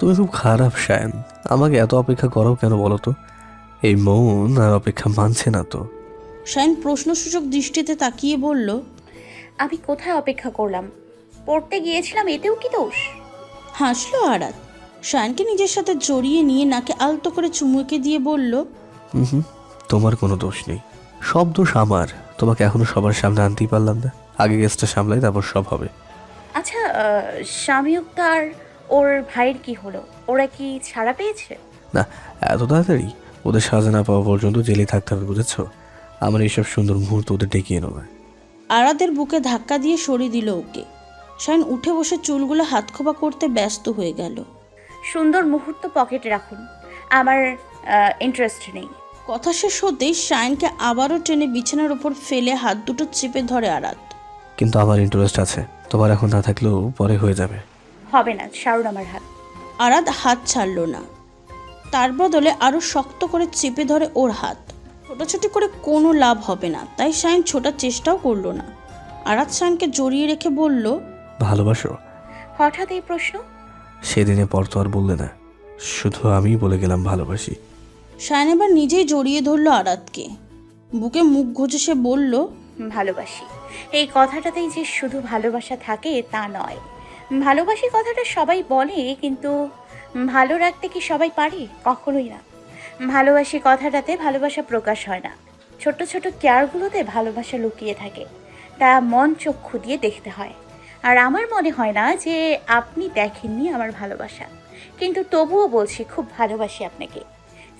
তুমি খুব খারাপ শায়ন আমাকে এত অপেক্ষা করো কেন বলো তো? এই মন আর অপেক্ষা মানছে না তো। শাইন প্রশ্নসূচক দৃষ্টিতে তাকিয়ে বলল আমি কোথায় অপেক্ষা করলাম? পড়তে গিয়েছিলাম এতেও কি দোষ? হাসলো আরাত। শায়নকে নিজের সাথে জড়িয়ে নিয়ে নাকে আলতো করে চুমুকে দিয়ে বলল হুম হুম তোমার কোনো দোষ নেই। সব দোষ আমার। তোমাকে এখনও সবার সামনে আনতেই পারলাম না। আগে গেস্টটা সামলাই তারপর সব হবে। আচ্ছা স্বামীউক্ত আর ওর ভাইয়ের কি হলো? ওরা কি ছাড়া পেয়েছে? না এত তাড়াতাড়ি? ওদের সাজা না পাওয়া পর্যন্ত জেলে থাকতে হবে বুঝেছ? আমার এইসব সুন্দর মুহূর্ত ওদের ডেকে এনো না। আরাদের বুকে ধাক্কা দিয়ে সরিয়ে দিল ওকে। শাইন উঠে বসে চুলগুলো হাতখোপা করতে ব্যস্ত হয়ে গেল। সুন্দর মুহূর্ত পকেটে রাখুন। আমার ইন্টারেস্ট নেই। কথা শেষ হতেই শাইনকে আবারও টেনে বিছানার উপর ফেলে হাত দুটো চেপে ধরে আরাত কিন্তু আমার ইন্টারেস্ট আছে। তোমার এখন না থাকলেও পরে হয়ে যাবে। হবে না ছাড়ুন আমার হাত। আরাত হাত ছাড়ল না। তার বদলে আরও শক্ত করে চেপে ধরে ওর হাত। ছোটাছুটি করে কোনো লাভ হবে না তাই শাইন ছোটার চেষ্টাও করল না। আরাত শাইনকে জড়িয়ে রেখে বলল ভালোবাসো? হঠাৎ এই প্রশ্ন? সেদিনে পর তো আর বললে না শুধু আমিই বলে গেলাম ভালোবাসি। শাইন এবার নিজেই জড়িয়ে ধরলো আরাতকে বুকে মুখ ঘষে সে বলল ভালোবাসি। এই কথাটাতেই যে শুধু ভালোবাসা থাকে তা নয়। ভালোবাসি কথাটা সবাই বলে, কিন্তু ভালো রাখতে কি সবাই পারে? কখনোই না। ভালোবাসি কথাটাতে ভালোবাসা প্রকাশ হয় না। ছোট ছোট কেয়ারগুলোতে ভালোবাসা লুকিয়ে থাকে। তা মন চক্ষু দিয়ে দেখতে হয়। আর আমার মনে হয় না যে আপনি দেখেননি আমার ভালোবাসা। কিন্তু তবুও বলছি, খুব ভালোবাসি আপনাকে।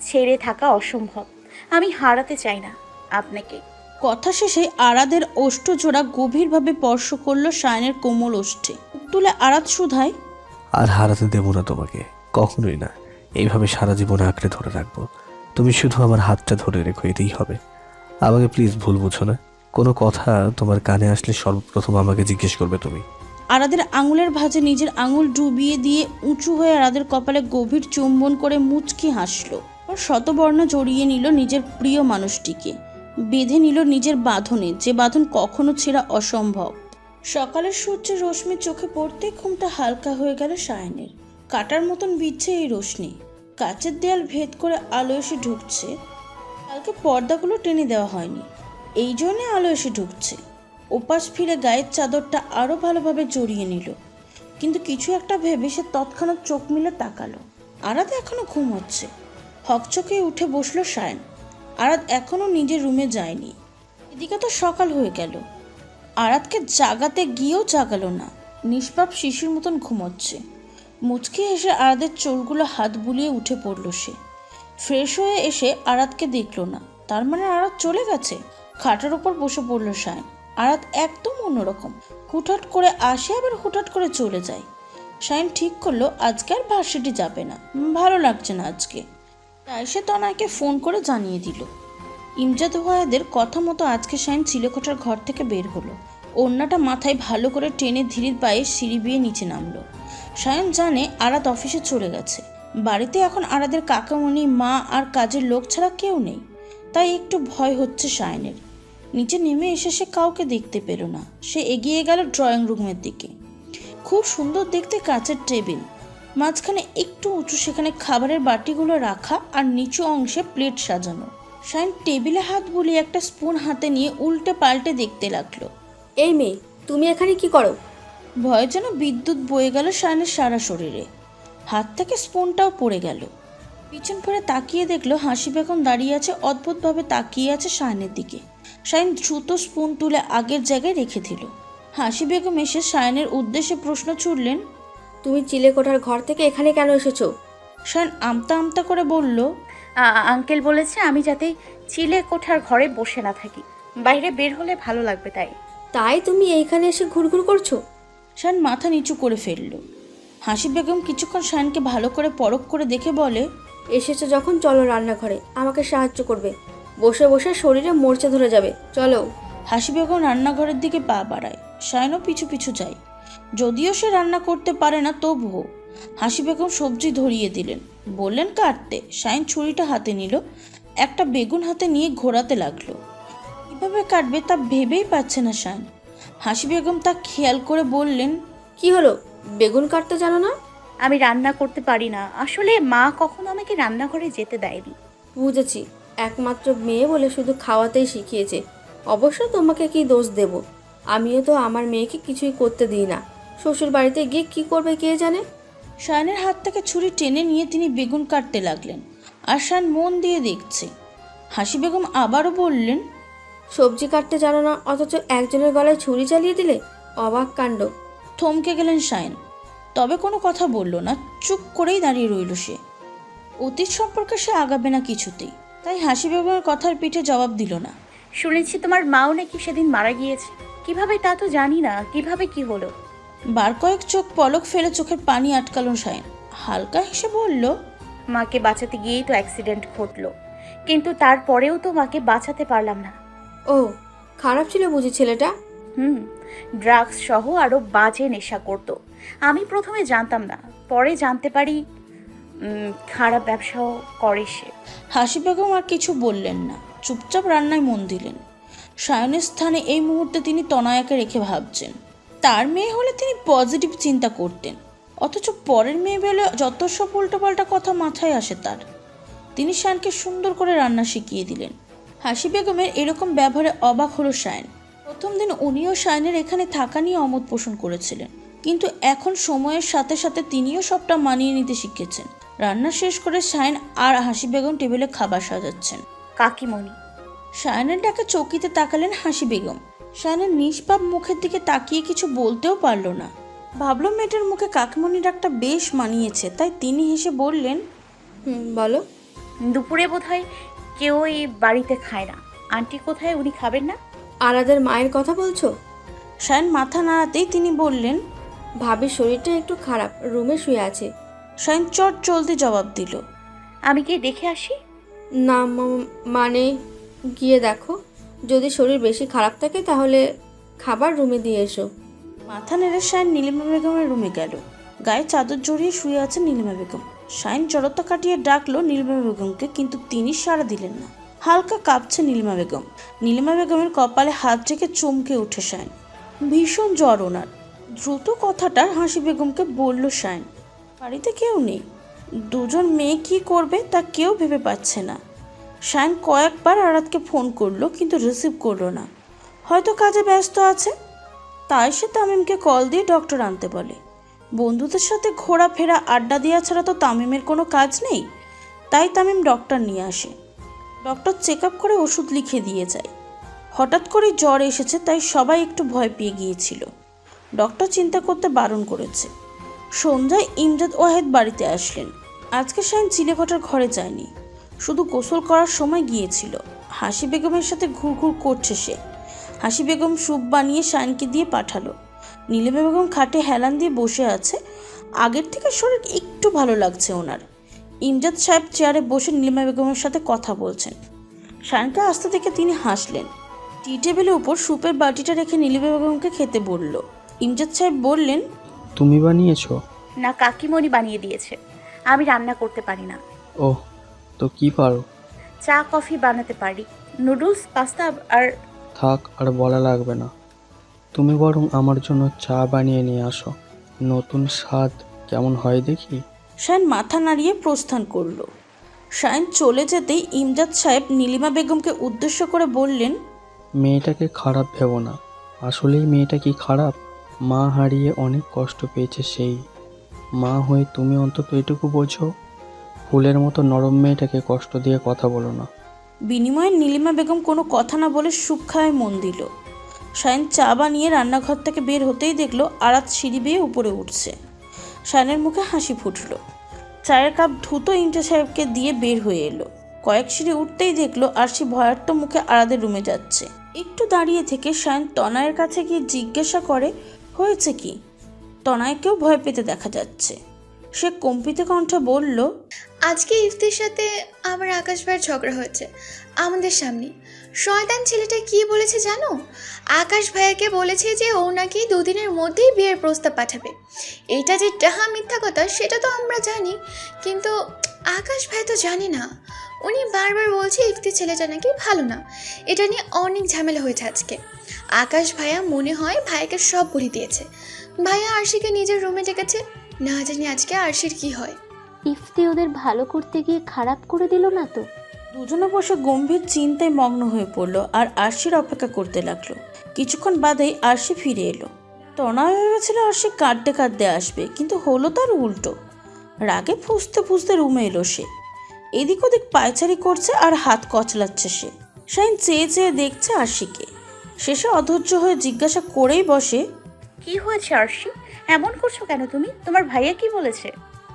ছেড়ে থাকা অসম্ভব। আমি হারাতে চাই না আপনাকে। কথা শেষে আরাদের ওষ্ঠ জোড়া গভীরভাবে স্পর্শ করল শায়নের কোমল ওষ্ঠে। তুলে আড়াত শুধায় আর হারাতে দেবো না তোমাকে কখনোই না। এইভাবে সারা জীবন আঁকড়ে ধরে রাখব। তুমি শুধু আমার হাতটা ধরে রেখো এতেই হবে। আমাকে প্লিজ ভুল বুঝো না। কোনো কথা তোমার কানে আসলে সর্বপ্রথম আমাকে জিজ্ঞেস করবে তুমি। আরাদের আঙুলের ভাঁজে নিজের আঙুল ডুবিয়ে দিয়ে উঁচু হয়ে আরাদের কপালে গভীর চুম্বন করে মুচকি হাসলো। ওর শতবর্ণ জড়িয়ে নিল নিজের প্রিয় মানুষটিকে। বেঁধে নিল নিজের বাঁধনে যে বাঁধন কখনো ছেঁড়া অসম্ভব। সকালের সূর্যের রশ্মি চোখে পড়তে ঘুমটা হালকা হয়ে গেল সায়নের। কাটার মতন বিচ্ছে এই রশ্মি। কাচের দেয়াল ভেদ করে আলো এসে ঢুকছে। কালকে পর্দাগুলো টেনে দেওয়া হয়নি। এই জন্যে আলো এসে ঢুকছে। ওপাশ ফিরে গায়ের চাদরটা আরও ভালোভাবে জড়িয়ে নিল। কিন্তু কিছু একটা ভেবে সে তৎক্ষণাৎ চোখ মিলে তাকালো। আরাত এখনও ঘুম হচ্ছে হকচকে উঠে বসল সায়ন। আরাত এখনও নিজের রুমে যায়নি। এদিকে তো সকাল হয়ে গেল। আরাতকে জাগাতে গিয়েও জাগালো না। নিষ্পাপ শিশুর মতন ঘুমোচ্ছে। মুচকি এসে আরাদের চোরগুলো হাত বুলিয়ে উঠে পড়ল সে। ফ্রেশ হয়ে এসে আরাতকে দেখল না। তার মানে আরাত চলে গেছে? খাটের ওপর বসে পড়ল সায়ন। আরাত একদম অন্যরকম। হুটহাট করে আসে আবার হুটহাট করে চলে যায়। শাইন ঠিক করল, আজকে আর ভার্সিটি যাবে না। ভালো লাগছে না আজকে। তাই সে তনাকে ফোন করে জানিয়ে দিল। ইমজাদ ওয়াহেদের কথা মতো আজকে শাইন চিলেকোঠার ঘর থেকে বের হলো। ওড়নাটা মাথায় ভালো করে টেনে ধীরের পায়ে সিঁড়ি বিয়ে নিচে নামলো। সায়ন জানে আরাত অফিসে চলে গেছে। বাড়িতে এখন আরাদের কাকামণি, মা আর কাজের লোক ছাড়া কেউ নেই। তাই একটু ভয় হচ্ছে সায়নের নিচে নেমে এসে সে কাউকে দেখতে পেল না। সে এগিয়ে গেল ড্রয়িং রুমের দিকে। খুব সুন্দর দেখতে কাঁচের টেবিল। মাঝখানে একটু উঁচু, সেখানে খাবারের বাটিগুলো রাখা আর নিচু অংশে প্লেট সাজানো। শাইন টেবিলে হাত বুলিয়ে একটা স্পুন হাতে নিয়ে উল্টে পাল্টে দেখতে লাগল। এই মেয়ে তুমি এখানে কি করো? ভয়ে যেন বিদ্যুৎ বয়ে গেল শায়নের সারা শরীরে। হাত থেকে স্পুনটাও পড়ে গেল। পিছন ফিরে তাকিয়ে দেখল হাসি বেগম দাঁড়িয়ে আছে অদ্ভুতভাবে তাকিয়ে আছে শায়নের দিকে। শায়ন দ্রুত স্পুন তুলে আগের জায়গায় রেখে দিল। হাসি বেগম এসে শায়নের উদ্দেশ্যে প্রশ্ন ছুড়লেন তুমি চিলেকোঠার ঘর থেকে এখানে কেন এসেছ? শায়ন আমতা আমতা করে বলল আঙ্কেল বলেছে আমি যাতে চিলে কোঠার ঘরে বসে না থাকি। বাইরে বের হলে ভালো লাগবে তাই। তাই তুমি এইখানে এসে ঘুরঘুর করছ? শায়ন মাথা নিচু করে ফেলল। হাসি বেগম কিছুক্ষণ শায়নকে ভালো করে পরখ করে দেখে বলে এসেছ যখন চলো রান্নাঘরে আমাকে সাহায্য করবে। বসে বসে শরীরে মরচে ধরে যাবে চলো। হাসি বেগম রান্নাঘরের দিকে পা বাড়ায়। শায়নও পিছু পিছু যায়। যদিও সে রান্না করতে পারে না তবুও। হাসি বেগম সবজি ধরিয়ে দিলেন। বললেন কাটতে। সায়ন ছুরিটা হাতে নিল একটা বেগুন হাতে নিয়ে ঘোরাতে লাগল। কীভাবে কাটবে তা ভেবেই পাচ্ছে না সায়ন হাসি বেগম তা খেয়াল করে বললেন কি হলো? বেগুন কাটতে জানো না? আমি রান্না করতে পারি না। আসলে মা কখনো আমাকে রান্নাঘরে যেতে দেয়নি। বুঝেছি। একমাত্র মেয়ে বলে শুধু খাওয়াতেই শিখিয়েছে। অবশ্য তোমাকে কি দোষ দেব? আমিও তো আমার মেয়েকে কিছুই করতে দিই না। শ্বশুর বাড়িতে গিয়ে কি করবে কে জানে? শায়নের হাত থেকে ছুরি টেনে নিয়ে তিনি বেগুন কাটতে লাগলেন। আর শায়ন মন দিয়ে দেখছে। হাসি বেগম আবারও বললেন সবজি কাটতে জানো না অথচ একজনের গলায় ছুরি চালিয়ে দিলে অবাক কাণ্ড। থমকে গেলেন শায়ন। তবে কোনো কথা বলল না চুপ করেই দাঁড়িয়ে রইল সে। অতীত সম্পর্কে সে আগাবে না কিছুতেই তাই হাসি বেগমের কথার পিঠে জবাব দিল না। শুনেছি তোমার মাও নাকি সেদিন মারা গিয়েছে। কীভাবে তা তো জানি না কীভাবে কি হলো? বার কয়েক চোখ পলক ফেলে চোখের পানি আটকালো শায়ন হালকা হেসে বলল মাকে বাঁচাতে গিয়েই তো অ্যাক্সিডেন্ট ঘটলো। কিন্তু তারপরেও তো মাকে বাঁচাতে পারলাম না। ও খারাপ ছিল বুঝি ছেলেটা? হুম ড্রাগস সহ আরও বাজে নেশা করতো। আমি প্রথমে জানতাম না পরে জানতে পারি খারাপ ব্যবসাও করে সে। হাসি বেগম আর কিছু বললেন না চুপচাপ রান্নায় মন দিলেন। সায়নের স্থানে এই মুহূর্তে তিনি তনয়াকে রেখে ভাবছেন। তার মেয়ে হলে তিনি পজিটিভ চিন্তা করতেন। অথচ পরের মেয়ে বেলে যত সব উল্টোপাল্টা কথা মাথায় আসে তার। তিনি শায়নকে সুন্দর করে রান্না শিখিয়ে দিলেন। হাসি বেগমের এরকম ব্যবহারে অবাক হলো শায়ন প্রথম দিন উনিও শায়নের এখানে থাকা নিয়ে অমত পোষণ করেছিলেন। কিন্তু এখন সময়ের সাথে সাথে তিনিও সবটা মানিয়ে নিতে শিখেছেন। রান্না শেষ করে শায়ন আর হাসি বেগম টেবিলে খাবার সাজাচ্ছেন। কাকিমণি। শায়নের ডাকে চৌকিতে তাকালেন হাসি বেগম। শায়নের নিষ্পাপ মুখের দিকে তাকিয়ে কিছু বলতেও পারল না। ভাবলো মেয়েটার মুখে কাকিমণি ডাকটা বেশ মানিয়েছে তাই তিনি হেসে বললেন হুম বলো। দুপুরে বোধ হয় কেউ এই বাড়িতে খায় না। আন্টি কোথায় উনি খাবেন না? আরাদের মায়ের কথা বলছো? শায়ন মাথা নাড়াতেই তিনি বললেন ভাবির শরীরটা একটু খারাপ রুমে শুয়ে আছে। শায়ন চট চলতে জবাব দিল আমি গিয়ে দেখে আসি। না মানে গিয়ে দেখো। যদি শরীর বেশি খারাপ থাকে, তাহলে খাবার রুমে দিয়ে এসো। মাথা নেড়ে শায়ন নীলিমা বেগমের রুমে গেল। গায়ে চাদর জড়িয়ে শুয়ে আছে নীলিমা বেগম। শায়ন জড়তা কাটিয়ে ডাকলো নীলিমা বেগমকে, কিন্তু তিনি সাড়া দিলেন না। হালকা কাঁপছে নীলিমা বেগম। নীলিমা বেগমের কপালে হাত রেখে চমকে উঠে শায়ন ভীষণ জ্বর ওনার। দ্রুত কথাটা হাসি বেগমকে বলল শায়ন বাড়িতে কেউ নেই। দুজন মেয়ে কি করবে তা কেউ ভেবে পাচ্ছে না। শায়ন কয়েকবার আরাতকে ফোন করল, কিন্তু রিসিভ করল না। হয়তো কাজে ব্যস্ত আছে? তাই সে তামিমকে কল দিয়ে ডক্টর আনতে বলে। বন্ধুদের সাথে ঘোরাফেরা, আড্ডা দেওয়া ছাড়া তো তামিমের কোনো কাজ নেই। তাই তামিম ডক্টর নিয়ে আসে। ডক্টর চেক আপ করে ওষুধ লিখে দিয়ে যায়। হঠাৎ করে জ্বর এসেছে, তাই সবাই একটু ভয় পেয়ে গিয়েছিল। ডক্টর চিন্তা করতে বারণ করেছে। সন্ধ্যায় ইমজাদ ওয়াহেদ বাড়িতে আসলেন। আজকে শায়ন চিলেকটার ঘরে যায়নি। শুধু গোসল করার সময় গিয়েছিল। হাসি বেগমের সাথে ঘুরঘুর করছে সে। হাসি বেগম স্যুপ বানিয়ে শায়নকে দিয়ে পাঠালো। নীলিমা বেগম খাটে হেলান দিয়ে বসে আছে। আগের থেকে শরীর একটু ভালো লাগছে ওনার। ইমজাদ সাহেব চেয়ারে বসে নীলিমা বেগমের সাথে কথা বলছেন। শায়নকে আসতে থেকে তিনি হাসলেন। টি টেবিলের উপর স্যুপের বাটিটা রেখে নীলিমা বেগমকে খেতে বলল। ইমজাদ সাহেব বললেন তুমি বানিয়েছো? না কাকিমণি বানিয়ে দিয়েছে। আমি রান্না করতে পারি না। ও তো কি পারো? চা কফি বানাতে পারি। নুডলস পাস্তা আর থাক আর বলা লাগবে না। তুমি বরং আমার জন্য চা বানিয়ে নিয়ে আসো। নতুন স্বাদ কেমন হয় দেখি? শায়ন মাথা নাড়িয়ে প্রস্থান করল। শায়ন চলে যেতেই ইমজাদ সাহেব নীলিমা বেগমকে উদ্দেশ্য করে বললেন মেয়েটাকে খারাপ ভেবো না। আসলেই মেয়েটা কি খারাপ? মা হারিয়ে অনেক কষ্ট পেয়েছে সেই। মা হয়ে তুমি অন্তত এটুকু বোঝো। ফুলের মতো নরম মেয়েটাকে কষ্ট দিয়ে কথা বলো না। বিনিময়ে নীলিমা বেগম কোনো কথা না বলে সুখ খায় মন দিল। শায়ন চা বানিয়ে রান্নাঘর থেকে বের হতেই দেখল আরাত সিঁড়ি বেয়ে উপরে উঠছে। শায়নের মুখে হাসি ফুটলো। চায়ের কাপ ধুতো ইন্টা সাহেবকে দিয়ে বের হয়ে এলো। কয়েক সিঁড়ি উঠতেই দেখল আর আরশি ভয়ার্ত মুখে আরাদের রুমে যাচ্ছে। একটু দাঁড়িয়ে থেকে শায়ন তনয়ের কাছে গিয়ে জিজ্ঞাসা করে, হয়েছে কি? তনয়কেও ভয় পেতে দেখা যাচ্ছে। সে কম্পিত কণ্ঠে বলল আজকে ইফতির সাথে আমার আকাশ ভাইয়ের ঝগড়া হয়েছে, আমাদের সামনে। শয়তান ছেলেটা কি বলেছে জানো? আকাশ ভাইয়াকে বলেছে যে ও নাকি দুদিনের মধ্যেই বিয়ের প্রস্তাব পাঠাবে। এটা যে ডাহা মিথ্যা কথা, সেটা তো আমরা জানি, কিন্তু আকাশ ভাই তো জানে না। উনি বারবার বলছে ইফতি ছেলেটা নাকি ভালো না। এটা নিয়ে অনেক ঝামেলা হয়েছে আজকে। আকাশ ভাইয়া মনে হয় ভাইকে সব বলে দিয়েছে। ভাইয়া আরশিকে নিজের রুমে ডেকেছে। না জানি আজকে আরশির কি হয়। ইফতি ওদের ভালো করতে গিয়ে খারাপ করে দিল না তো? দুজনে বসে গম্ভীর চিন্তায় মগ্ন হয়ে পড়ল আর আরশির অপেক্ষা করতে লাগল। কিছুক্ষণ বাদেই আরশি ফিরে এলো। তনয় ভেবেছিল আরশি কাঁদতে কাঁদতে আসবে কিন্তু হলো তার উল্টো। রাগে ফুসতে ফুসতে রুমে এলো সে। এদিক ওদিক পায়চারি করছে আর হাত কচলাচ্ছে সে। শাইন চেয়ে চেয়ে দেখছে আরশিকে। শেষে অধৈর্য হয়ে জিজ্ঞাসা করেই বসে কি হয়েছে আরশি? এমন করছ কেন তুমি? তোমার ভাইয়া কি বলেছে?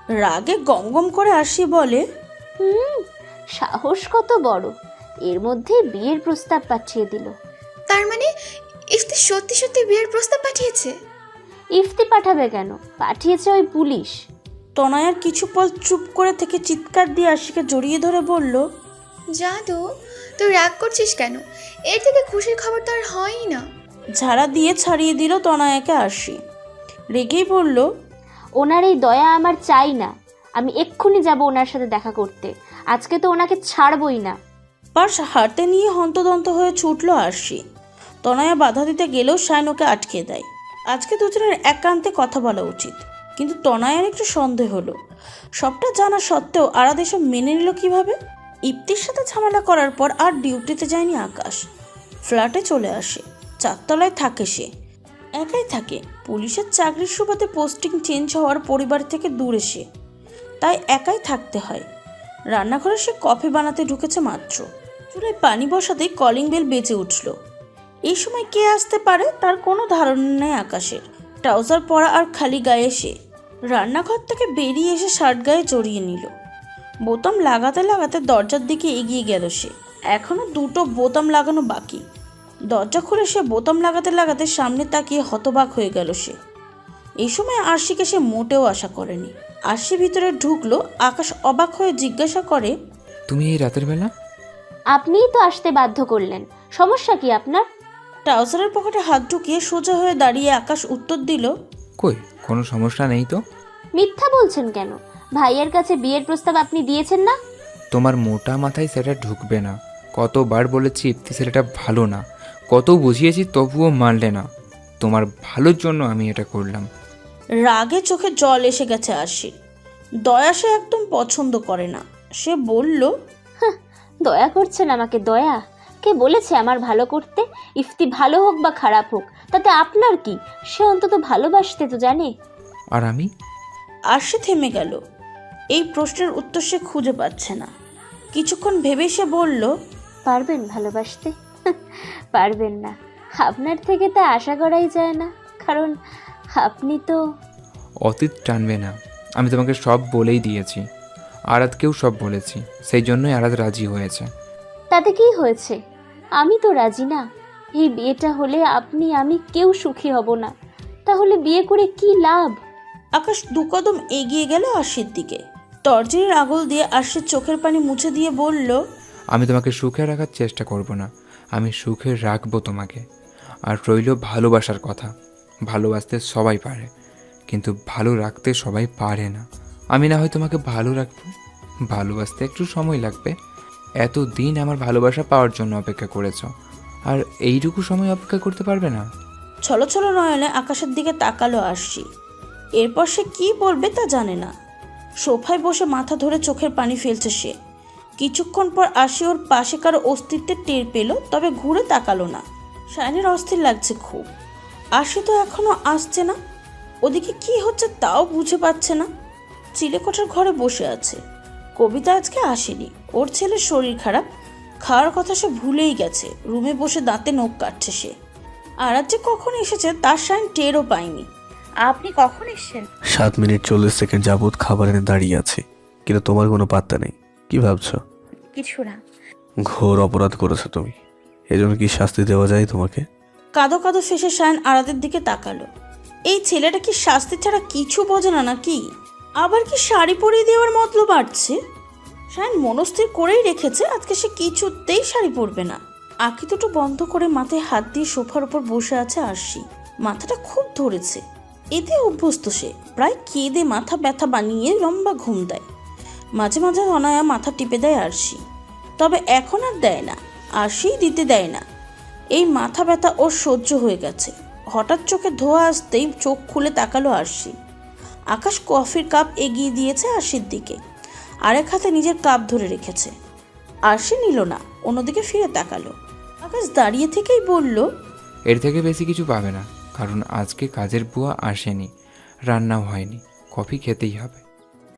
রাগে গমগম করে আসি বলে হুম সাহস কত বড়। এর মধ্যে বিয়ের প্রস্তাব পাঠিয়ে দিল। তার মানে ইফতি সত্যি সত্যি বিয়ের প্রস্তাব পাঠিয়েছে? ইফতি পাঠাবে কেন? পাঠিয়েছে ওই পুলিশ। তনয়ার কিছু পল চুপ করে থেকে চিৎকার দিয়ে আরশিকে জড়িয়ে ধরে বলল জাদু তুই রাগ করছিস কেন? এর থেকে খুশির খবর তো আর হয়ই না। ঝাড়া দিয়ে ছাড়িয়ে দিল তনয়াকে আরশি। রেগেই বলল ওনার এই দয়া আমার চাই না। আমি এক্ষুনি যাব ওনার সাথে দেখা করতে। আজকে তো ওনাকে ছাড়বই না। পার্স হাতে নিয়ে হন্তদন্ত হয়ে ছুটলো আরশি। তনয়া বাধা দিতে গেলেও শায়ন ওকে আটকে দেয়। আজকে দুজনের একান্তে কথা বলা উচিত। কিন্তু তনয়ার একটু সন্দেহ হলো। সবটা জানা সত্ত্বেও আরাদ এসব মেনে নিল কীভাবে? ইপ্তির সাথে ঝামেলা করার পর আর ডিউটিতে যায়নি আকাশ। ফ্ল্যাটে চলে আসে। চারতলায় থাকে সে। একাই থাকে। পুলিশের চাকরির সুবাদে পোস্টিং চেঞ্জ হওয়ার পরিবার থেকে দূরে সে তাই একাই থাকতে হয়। রান্নাঘরে সে কফি বানাতে ঢুকেছে মাত্র। চুলায় পানি বসাতেই কলিং বেল বেজে উঠল। এই সময় কে আসতে পারে তার কোনো ধারণা নেই আকাশের। ট্রাউজার পরা আর খালি গায়ে সে। রান্নাঘর থেকে বেরিয়ে এসে শার্ট গায়ে জড়িয়ে নিল। বোতাম লাগাতে লাগাতে দরজার দিকে এগিয়ে গেল সে। এখনও দুটো বোতাম লাগানো বাকি। দরজা খুলে সে বোতাম লাগাতে লাগাতে সামনে তাকিয়ে হতবাক হয়ে গেল সে। এই সময় আরশিকে সে মোটেও আশা করেনি। আরশি ভিতরে ঢুকলো আকাশ অবাক হয়ে জিজ্ঞাসা করে তুমি এই রাতের বেলা? আপনিই তো আসতে বাধ্য করলেন। সমস্যা কি আপনার? ট্রাউজারের পকেটে হাত ঢুকিয়ে সোজা হয়ে দাঁড়িয়ে আকাশ উত্তর দিল কই কোনো সমস্যা নেই তো? মিথ্যা বলছেন কেন? ভাইয়ের কাছে বিয়ের প্রস্তাব আপনি দিয়েছেন না? তোমার মোটা মাথায় সেটা ঢুকবে না। কতবার বলেছি ইপ্তি ছেলেটা ভালো না। কত বুঝিয়েছি তবুও মানলে না। তোমার ভালোর জন্য আমি এটা করলাম। রাগে চোখে জল এসে গেছে আরশির। দয়া সে একদম পছন্দ করে না। সে বলল দয়া করছেন আমাকে দয়া। কে বলেছে আমার ভালো করতে? ইফতি ভালো হোক বা খারাপ হোক তাতে আপনার কি? সে অন্তত ভালোবাসতে তো জানে। আর আমি? আরশি থেমে গেল। এই প্রশ্নের উত্তর সে খুঁজে পাচ্ছে না। কিছুক্ষণ ভেবে সে বলল পারবেন ভালোবাসতে? পারবেন না। আপনার থেকে তা আশা করাই যায় না কারণ আপনি তো অতীত টানবে না। আমি তোমাকে সব বলেই দিয়েছি। আরাতকেও সব বলেছি। সেই জন্যই আরাত রাজি হয়েছে। তাতে কি হয়েছে? আমি তো রাজি না। এই বিয়েটা হলে আপনি আমি কেউ সুখী হব না। তাহলে বিয়ে করে কি লাভ? আকাশ দু কদম এগিয়ে গেল আরশির দিকে। তর্জনীর আগল দিয়ে আরশির চোখের পানি মুছে দিয়ে বলল আমি তোমাকে সুখে রাখার চেষ্টা করব না। আমি সুখে রাখব তোমাকে। আর রইল ভালোবাসার কথা। ভালোবাসতে সবাই পারে, কিন্তু ভালো রাখতে সবাই পারে না। আমি না হয় তোমাকে ভালো রাখব? ভালোবাসতে একটু সময় লাগবে। এত দিন আমার ভালোবাসা পাওয়ার জন্য অপেক্ষা করেছ। আর এইটুকু সময় অপেক্ষা করতে পারবে না? ছলো ছলো নয়নে আকাশের দিকে তাকালো আরশি। এরপর সে কি বলবে তা জানে না। সোফায় বসে মাথা ধরে চোখের পানি ফেলছে সে। কিছুক্ষণ পর আসি ওর পাশে কারও অস্তিত্বের টের পেল তবে ঘুরে তাকালো না। শায়নের অস্থির লাগছে খুব। আশি তো এখনও আসছে না। ওদিকে কি হচ্ছে তাও বুঝে পাচ্ছে না। চিলেকোঠার ঘরে বসে আছে। কবিতা আজকে আসেনি। ওর ছেলের শরীর খারাপ। খাওয়ার কথা সে ভুলেই গেছে। রুমে বসে দাঁতে নখ কাটছে সে। আর আজ যে কখন এসেছে তার সাইন টেরও পাইনি আপনি কখন এসেছেন? সাত মিনিট চল্লিশ সেকেন্ড যাবৎ খাবার এনে দাঁড়িয়ে আছে কিন্তু তোমার কোনো পাত্তা নেই। কি ভাবছ? কিছু না। ঘোর অপরাধ করেছ তুমি। এজন্য কি শাস্তি দেওয়া যায় তোমাকে? কাদো কাদো শেষে সায়ন আরাদের দিকে তাকালো। এই ছেলেটা কি শাস্তি ছাড়া কিছু বোঝে না নাকি? আবার কি শাড়ি পরিয়ে দেওয়ার মতলব বাড়ছে? সায়ন মনস্থির করেই রেখেছে আজকে সে কিছুতেই শাড়ি পরবে না। আঁকি দুটো বন্ধ করে মাথায় হাত দিয়ে সোফার উপর বসে আছে আরশি। মাথাটা খুব ধরেছে। এতে অভ্যস্ত সে। প্রায় কেঁদে মাথা ব্যথা বানিয়ে লম্বা ঘুম দেয়। মাঝে মাঝে অনায়া মাথা টিপে দেয় আরশি। তবে এখন আর দেয় না, আরশিই দিতে দেয় না। এই মাথা ব্যথা ওর সহ্য হয়ে গেছে। হঠাৎ চোখে ধোয়া আসতেই চোখ খুলে তাকালো আরশি। আকাশ কফির কাপ এগিয়ে দিয়েছে আরশির দিকে। আরেক হাতে নিজের কাপ ধরে রেখেছে। আরশি নিল না, অন্যদিকে ফিরে তাকালো। আকাশ দাঁড়িয়ে থেকেই বলল, এর থেকে বেশি কিছু পাবে না, কারণ আজকে কাজের বুয়া আসেনি, রান্নাও হয়নি, কফি খেতেই হবে।